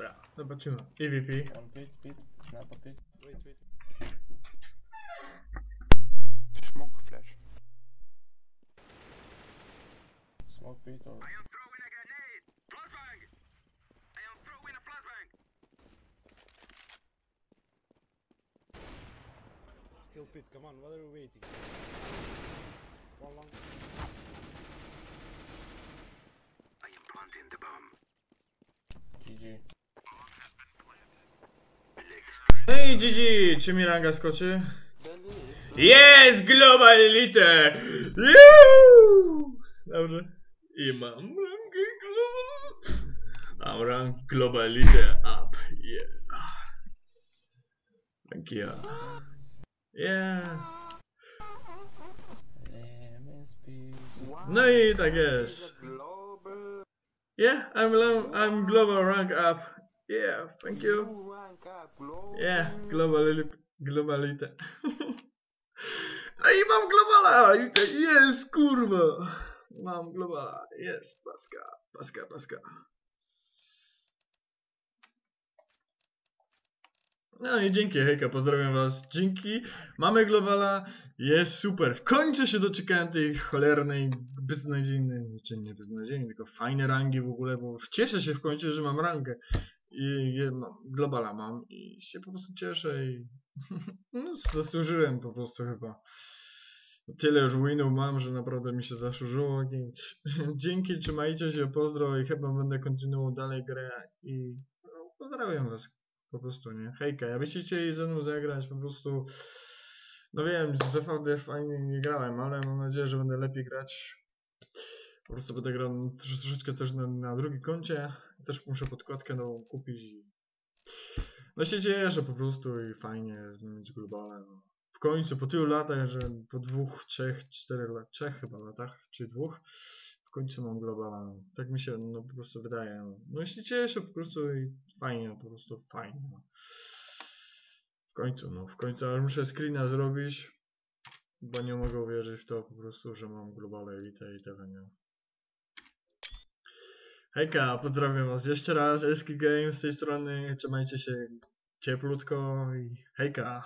Dobra, zobaczymy. EVP. One pit, pit, snap a pit. Wait, wait. Smoke flash. Smoke pit or Kill pit, come on, what are we waiting? One long. GG. No i GG, czy mi ranga skoczy? Jest Global Elite! Juuu! Dobrze. I mam rangę Global. Mam rang Global Elite up. Yeah. Thank you. Yeah. No i tak jest. Yeah, I'm, I'm Global Rank Up. Yeah, thank you. Yeah, Global Elite. Global Elite. No i mam Globala. Jest, kurwa. Mam Globala. Jest, paska, paska, paska. No i dzięki, hejka, pozdrawiam was. Dzięki, mamy Globala, jest super. W końcu się doczekałem tej cholernej, beznadziejnej, czy nie beznadziejnej, tylko fajnej rangi w ogóle, bo cieszę się w końcu, że mam rangę. I je, mam, Globala mam i się po prostu cieszę i no, zasłużyłem po prostu chyba. Tyle już winów mam, że naprawdę mi się zasłużyło. Dzięki, trzymajcie się, pozdro i chyba będę kontynuował dalej grę i no, pozdrawiam was po prostu, nie? Hejka, jakbyście chcieli ze mną zagrać, po prostu no wiem, ZVD fajnie nie grałem, ale mam nadzieję, że będę lepiej grać. Po prostu będę grał trosz- troszeczkę też na, na drugim koncie. Też muszę podkładkę nową kupić i no się cieszę po prostu i fajnie mieć globale. No. W końcu po tylu latach, że po dwóch, trzech, czterech lat, trzech chyba latach, czy dwóch, w końcu mam globala. No. Tak mi się no po prostu wydaje. No, no się cieszę po prostu i fajnie, po prostu fajnie. No. W końcu, no w końcu, ale muszę screena zrobić, bo nie mogę uwierzyć w to po prostu, że mam globale elite i tyle, nie? Hejka, pozdravujem vás ešte raz, SK Games z tej strany, čo majte še teplutko, hejka.